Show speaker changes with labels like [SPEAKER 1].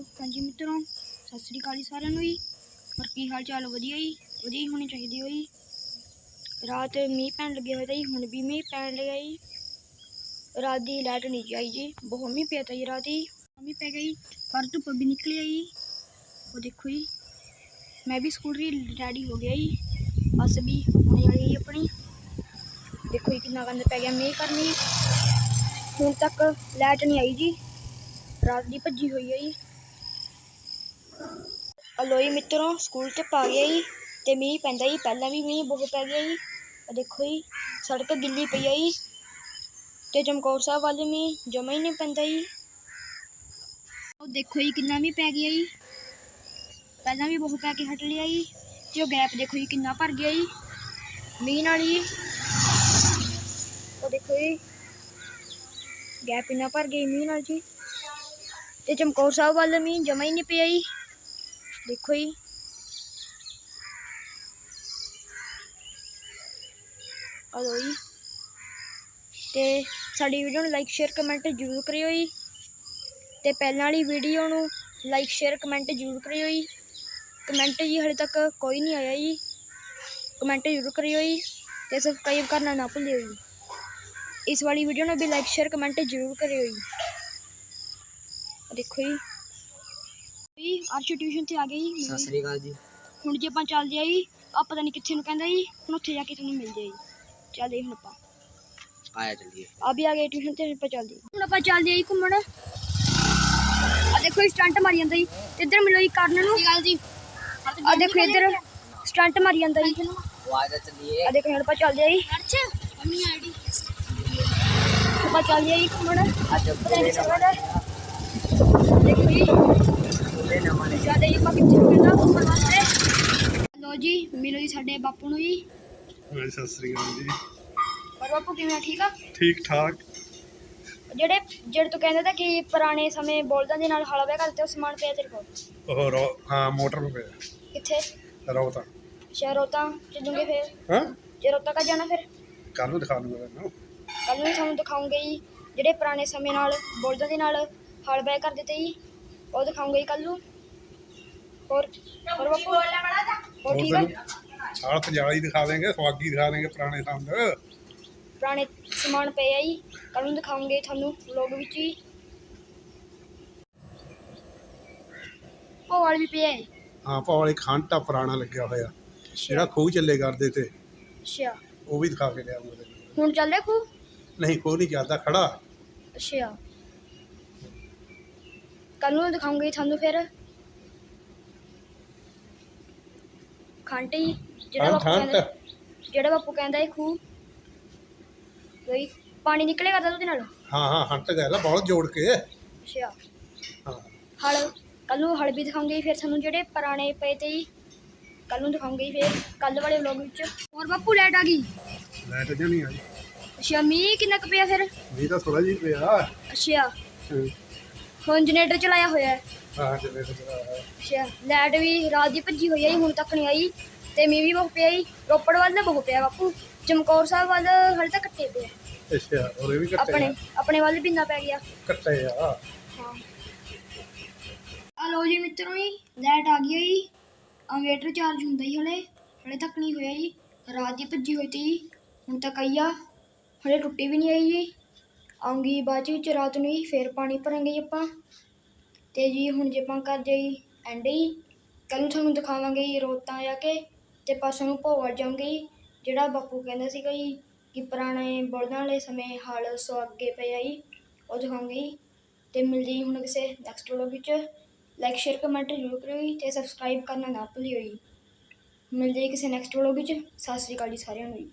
[SPEAKER 1] ਹਾਂਜੀ ਮਿੱਤਰੋ, ਸਤਿ ਸ੍ਰੀ ਅਕਾਲ ਜੀ ਸਾਰਿਆਂ ਨੂੰ ਜੀ। ਹੋਰ ਕੀ ਹਾਲ ਚਾਲ? ਵਧੀਆ ਜੀ? ਵਧੀਆ ਹੀ ਹੋਣੀ ਚਾਹੀਦੀ ਹੋਈ ਰਾਤ ਮੀਂਹ ਪੈਣ ਲੱਗਿਆ ਹੋਇਆ ਤਾ ਜੀ, ਹੁਣ ਵੀ ਮੀਂਹ ਪੈਣ ਲੱਗਿਆ ਜੀ। ਰਾਤ ਦੀ ਲਾਈਟ ਨਹੀਂ ਜੀ ਆਈ ਜੀ। ਬਹੁਤ ਮੀਂਹ ਪਿਆ ਤਾ ਜੀ ਰਾਤ ਹੀ। ਮੀਂਹ ਪੈ ਗਈ ਪਰ ਧੁੱਪ ਵੀ ਨਿਕਲੀ ਆਈ ਜੀ। ਉਹ ਦੇਖੋ ਜੀ। ਮੈਂ ਵੀ ਸਕੂਟਰੀ ਰੈਡੀ ਹੋ ਗਿਆ ਜੀ। ਬਸ ਵੀ ਹੋਣੀ ਵਾਲੀ ਜੀ ਆਪਣੀ। ਦੇਖੋ ਜੀ ਕਿੰਨਾ ਗੰਦ ਪੈ ਗਿਆ ਮੀਂਹ ਕਰਨੀ। ਹੁਣ ਤੱਕ ਲਾਈਟ ਨਹੀਂ ਆਈ ਜੀ। ਰਾਤ ਦੀ ਭੱਜੀ ਹੋਈ ਹੈ ਜੀ। ਹਲੋ ਜੀ ਮਿੱਤਰੋ, ਸਕੂਲ ਤੇ ਪਾ ਗਿਆ ਜੀ ਤੇ ਮੀਂਹ ਪੈਂਦਾ ਜੀ, ਪਹਿਲਾਂ ਵੀ ਮੀਂਹ ਬਹੁਤ ਪੈ ਗਿਆ ਜੀ। ਆ ਦੇਖੋ ਜੀ, ਸੜਕ ਗਿੱਲੀ ਪਈ ਆ ਜੀ ਤੇ ਚਮਕੌਰ ਸਾਹਿਬ ਵਾਲੇ ਮੀਂਹ ਜਮਾ ਹੀ ਨਹੀਂ ਪੈਂਦਾ ਜੀ। ਉਹ ਦੇਖੋ ਜੀ ਕਿੰਨਾ ਮੀਂਹ ਪੈ ਗਿਆ ਜੀ। ਪਹਿਲਾਂ ਵੀ ਬਹੁਤ ਪੈ ਕੇ ਹਟ ਲਿਆ ਜੀ ਤੇ ਉਹ ਗੈਪ ਦੇਖੋ ਜੀ ਕਿੰਨਾ ਭਰ ਗਿਆ ਜੀ। ਮੀਂਹ ਨਾਲ ਜੀ, ਉਹ ਦੇਖੋ ਜੀ, ਗੈਪ ਇੰਨਾ ਭਰ ਗਿਆ ਜੀ ਮੀਂਹ ਨਾਲ ਜੀ। ਤੇ ਚਮਕੌਰ ਸਾਹਿਬ ਵੱਲ ਮੀਂਹ ਜਮਾ ਹੀ ਨਹੀਂ ਪਿਆ ਜੀ। ਦੇਖੋ ਜੀ। ਹਲੋ ਜੀ। ਤੇ ਸਾਡੀ ਵੀਡੀਓ ਨੂੰ ਲਾਈਕ ਸ਼ੇਅਰ ਕਮੈਂਟ ਜ਼ਰੂਰ ਕਰਿਓ ਜੀ। ਤੇ ਪਹਿਲਾਂ ਵਾਲੀ ਵੀਡੀਓ ਨੂੰ ਲਾਈਕ ਸ਼ੇਅਰ ਕਮੈਂਟ ਜ਼ਰੂਰ ਕਰਿਓ ਜੀ। ਕਮੈਂਟ ਜੀ ਹਲੇ ਤੱਕ ਕੋਈ ਨਹੀਂ ਆਇਆ ਜੀ। ਕਮੈਂਟ ਜ਼ਰੂਰ ਕਰਿਓ ਜੀ ਤੇ ਸਬਸਕ੍ਰਾਈਬ ਕਰਨਾ ਨਾ ਭੁੱਲਿਓ ਜੀ। ਇਸ ਵਾਲੀ ਵੀਡੀਓ ਨੂੰ ਵੀ ਲਾਈਕ ਸ਼ੇਅਰ ਕਮੈਂਟ ਜ਼ਰੂਰ ਕਰਿਓ ਜੀ। ਦੇਖੋ ਜੀ। ਜੀ ਅਰਸ਼ ਟਿਊਸ਼ਨ ਤੇ ਆ ਗਏ ਜੀ
[SPEAKER 2] ਸਤਿ ਸ੍ਰੀ ਅਕਾਲ ਜੀ।
[SPEAKER 1] ਹੁਣ ਜੇ ਆਪਾਂ ਚੱਲਦੇ ਆ ਜੀ ਆ ਪਤਾ ਨਹੀਂ ਕਿੱਥੇ ਨੂੰ ਕਹਿੰਦਾ ਜੀ ਹੁਣ ਉੱਥੇ ਜਾ ਕੇ ਤੁਹਾਨੂੰ ਮਿਲਦੇ ਆ ਜੀ। ਚੱਲਦੇ ਹੁਣ ਆਪਾਂ।
[SPEAKER 2] ਆਇਆ ਚੱਲੀਏ।
[SPEAKER 1] ਆ ਵੀ ਆ ਗਏ ਟਿਊਸ਼ਨ ਤੇ ਆਪਾਂ ਚੱਲਦੇ। ਹੁਣ ਆਪਾਂ ਚੱਲਦੇ ਆ ਜੀ ਘੁੰਮਣ। ਆ ਦੇਖੋ ਸਟੰਟ ਮਾਰੀ ਜਾਂਦਾ ਜੀ। ਇੱਧਰ ਮਿਲੋ ਜੀ ਕਰਨ ਨੂੰ। ਗੱਲ ਜੀ। ਆ ਦੇਖੋ ਇੱਧਰ ਸਟੰਟ ਮਾਰੀ ਜਾਂਦਾ ਜੀ।
[SPEAKER 2] ਉਹ ਆ ਜਾ ਚੱਲੀਏ।
[SPEAKER 1] ਆ ਦੇਖੋ ਹੁਣ ਆਪਾਂ ਚੱਲਦੇ ਆ ਜੀ ਮੰਮੀ ਆਈਡੀ ਆਪਾਂ ਚੱਲਦੇ ਆ ਜੀ ਘੁੰਮਣ।
[SPEAKER 2] ਅੱਜ
[SPEAKER 1] ਪਤਾ ਨਹੀਂ ਚੱਲਦਾ ਦੇਖੋ ਜੀ। ਜ਼ਿਆਦਾ ਜੀ ਆਪਾਂ ਕਿੱਥੇ ਨੂੰ ਕਹਿੰਦਾ ਘੁੰਮਣ ਵਾਸਤੇ ਲੋ ਜੀ ਮਿਲੋ ਜੀ ਸਾਡੇ ਬਾਪੂ ਨੂੰ ਜੀ।
[SPEAKER 3] ਹਾਂਜੀ ਸਤਿ ਸ੍ਰੀ ਅਕਾਲ ਜੀ।
[SPEAKER 1] ਪਰ ਬਾਪੂ ਕਿਵੇਂ ਆ ਠੀਕ ਆ?
[SPEAKER 3] ਠੀਕ ਠਾਕ।
[SPEAKER 1] ਜਿਹੜੇ ਜਿਹੜੇ ਤੂੰ ਕਹਿੰਦਾ ਤਾਂ ਕਿ ਪੁਰਾਣੇ ਸਮੇਂ ਬੋਲਦਾਂ ਦੇ ਨਾਲ ਹਲ ਵਿਆ ਕਰਦੇ ਉਹ ਸਮਾਨ ਪਿਆ ਤੇਰੇ ਕੋਲ?
[SPEAKER 3] ਉਹ ਰੋ ਹਾਂ ਮੋਟਰ ਪੇ
[SPEAKER 1] ਕਿੱਥੇ?
[SPEAKER 3] ਰੋਤਾ।
[SPEAKER 1] ਸ਼ਹਿਰੋਂ ਤਾਂ ਚੱਲੂਗੇ ਫਿਰ?
[SPEAKER 3] ਹਾਂ?
[SPEAKER 1] ਜੇ ਰੋਤਾ ਕਾ ਜਾਣਾ ਫਿਰ?
[SPEAKER 3] ਕੱਲ ਨੂੰ ਦਿਖਾ ਦੂੰਗਾ ਤੈਨੂੰ।
[SPEAKER 1] ਕੱਲ ਨੂੰ ਤੁਹਾਨੂੰ ਦਿਖਾਉਂਗੇ ਜੀ ਜਿਹੜੇ ਪੁਰਾਣੇ ਸਮੇਂ ਨਾਲ ਬੋਲਦਾਂ ਦੇ ਨਾਲ ਹਲ ਕਰਦੇ ਤੇ ਜੀ। ਉਹ ਦਿਖਾਉਂਗੇ ਕੱਲ ਨੂੰ। ਹੋਰ ਹੋਰ ਬਾਪੂ? ਹੋਰ
[SPEAKER 3] ਹੋਰ
[SPEAKER 1] ਠੀਕ ਆ?
[SPEAKER 3] ਸਾਲ ਤਜਾਲੀ ਦਿਖਾ ਦੇਂਗੇ ਸਵਾਗੀ ਦਿਖਾ ਦੇਂਗੇ ਪੁਰਾਣੇ ਸੰਦ।
[SPEAKER 1] ਪੁਰਾਣੇ ਸਮਾਨ ਪਏ ਆ ਜੀ। ਕੱਲ ਨੂੰ ਦਿਖਾਉਂਗੇ ਤੁਹਾਨੂੰ ਵਲੌਗ ਵਿੱਚ ਹੀ। ਵਾਲ ਵੀ ਪਿਆ ਹੈ
[SPEAKER 3] ਹਾਂ ਪਾ ਵਾਲੀ ਖਾਂਟਾ ਪੁਰਾਣਾ ਲੱਗਿਆ ਹੋਇਆ। ਜਿਹੜਾ ਖੂਹ ਚੱਲੇ ਕਰਦੇ ਤੇ
[SPEAKER 1] ਅੱਛਾ।
[SPEAKER 3] ਉਹ ਵੀ ਦਿਖਾ ਕੇ ਲਿਆਉਂਗਾ।
[SPEAKER 1] ਹੁਣ ਚੱਲੇ ਖੂ
[SPEAKER 3] ਨਹੀਂ ਖੂਹ ਨਹੀਂ ਚੱਲਦਾ ਖੜਾ।
[SPEAKER 1] ਅੱਛਾ। ਕੱਲ ਨੂੰ ਦਿਖਾਉਂਗੇ ਤੁਹਾਨੂੰ ਫਿਰ। ਖਾਂਟੀ ਜਿਹੜਾ ਬਾਪੂ ਕਹਿੰਦਾ ਜਿਹੜਾ ਬਾਪੂ ਕਹਿੰਦਾ ਇਹ ਖੂਹ। ਕੋਈ ਪਾਣੀ ਨਿਕਲੇਗਾ ਤਾਂ ਉਹਦੇ ਨਾਲ?
[SPEAKER 3] ਹਾਂ ਹਾਂ ਹੰਟ ਗਿਆ ਬਹੁਤ ਜੋੜ ਕੇ।
[SPEAKER 1] ਅੱਛਾ।
[SPEAKER 3] ਹਾਂ।
[SPEAKER 1] ਹਲ ਕੱਲ ਨੂੰ ਹਲ ਵੀ ਦਿਖਾਉਂਗੇ ਫਿਰ ਤੁਹਾਨੂੰ ਜਿਹੜੇ ਪੁਰਾਣੇ ਪਏ ਤੇ ਜੀ। ਕੱਲ ਨੂੰ ਦਿਖਾਉਂਗੇ ਫਿਰ ਕੱਲ ਵਾਲੇ ਵਲੌਗ ਵਿੱਚ। ਹੋਰ ਬਾਪੂ ਲਾਈਟ ਆ ਗਈ?
[SPEAKER 3] ਲਾਈਟ ਜਣੀ ਆ
[SPEAKER 1] ਅੱਛਾ ਮੀਂਹ ਕਿੰਨਾ ਕੁ ਪਿਆ ਫਿਰ?
[SPEAKER 3] ਵੀ ਤਾਂ ਥੋੜਾ ਜਿਹਾ ਪਿਆ।
[SPEAKER 1] ਅੱਛਾ। ਹੁਣ ਜਨਰੇਟਰ ਚਲਾਇਆ ਹੋਇਆ ਹੈ।
[SPEAKER 3] ਹਾਂ ਜਿਵੇਂ ਤਾਂ
[SPEAKER 1] ਅੱਛਾ ਲਾਈਟ ਵੀ ਰਾਤ ਦੀ ਭੱਜੀ ਹੋਈ ਹੈ ਹੁਣ ਤੱਕ ਨਹੀਂ ਆਈ। ਤੇ ਮੀਂਹ ਵੀ ਬਹੁਤ ਪਿਆ ਜੀ ਰੋਪੜ ਵੱਲ ਤਾਂ ਬਹੁਤ ਪਿਆ ਬਾਪੂ। ਚਮਕੌਰ ਸਾਹਿਬ ਵੱਲ ਹਲੇ ਤਾਂ ਕੱਟੇ ਪਏ ਆ।
[SPEAKER 3] ਅੱਛਾ ਹੋਰ ਇਹ ਵੀ ਕੱਟੇ
[SPEAKER 1] ਆਪਣੇ। ਆਪਣੇ ਵੱਲ ਵੀ ਨਾ ਪੈ ਗਿਆ।
[SPEAKER 3] ਕੱਟੇ ਆ।
[SPEAKER 1] ਹਾਂ। ਆ ਲੋ ਜੀ ਮਿੱਤਰੋ ਜੀ ਲਾਈਟ ਆ ਗਈ ਹੈ ਜੀ। ਇਨਵੇਟਰ ਚਾਰਜ ਹੁੰਦਾ ਹੀ ਹਲੇ ਹਲੇ ਤੱਕ ਨਹੀਂ ਹੋਇਆ ਜੀ। ਰਾਤ ਦੀ ਭੱਜੀ ਹੋਈ ਤੀ ਹੁਣ ਤੱਕ ਆਈ ਆ। ਹਲੇ ਟੁੱਟੀ ਵੀ ਨਹੀਂ ਆਈ ਜੀ। ਆਉਂਗੀ, ਬਾਅਦ ਚ ਵਿੱਚ ਰਾਤ ਨੂੰ ਹੀ ਫੇਰ ਪਾਣੀ ਭਰਾਂਗੇ ਜੀ ਆਪਾਂ। ਤੇ ਜੀ ਹੁਣ ਜੇ ਆਪਾਂ ਕਰਦੇ ਜੀ ਐਂਡ ਜੀ ਕੱਲ ਨੂੰ ਤੁਹਾਨੂੰ ਦਿਖਾਵਾਂਗੇ ਜੀ ਰੋਤਾਂ ਜਾ ਕੇ ਤੇ ਪਾਸੋਂ ਨੂੰ ਭੋਵੜ ਜਾਵਾਂਗੇ ਜੀ, ਜਿਹੜਾ ਬਾਪੂ ਕਹਿੰਦਾ ਸੀਗਾ ਜੀ ਕਿ ਪੁਰਾਣੇ ਬਲਦਾਂ ਵਾਲੇ ਸਮੇਂ ਹਲ ਸੋ ਅੱਗੇ ਪਏ ਆ ਜੀ, ਉਹ ਦਿਖਾਵਾਂਗੇ ਜੀ। ਤੇ ਮਿਲਦੇ ਜੀ ਹੁਣ ਕਿਸੇ ਨੈਕਸਟ ਵਲੋਗ ਵਿੱਚ। ਲਾਈਕ ਸ਼ੇਅਰ ਕਮੈਂਟ ਜ਼ਰੂਰ ਕਰਿਓ ਜੀ ਤੇ ਸਬਸਕ੍ਰਾਈਬ ਕਰਨਾ ਨਾ ਭੁੱਲਿਓ ਜੀ। ਮਿਲਦੇ ਜੀ ਕਿਸੇ ਨੈਕਸਟ ਵਲੋਗ ਵਿੱਚ। ਸਤਿ ਸ੍ਰੀ ਅਕਾਲ ਜੀ ਸਾਰਿਆਂ ਨੂੰ ਜੀ।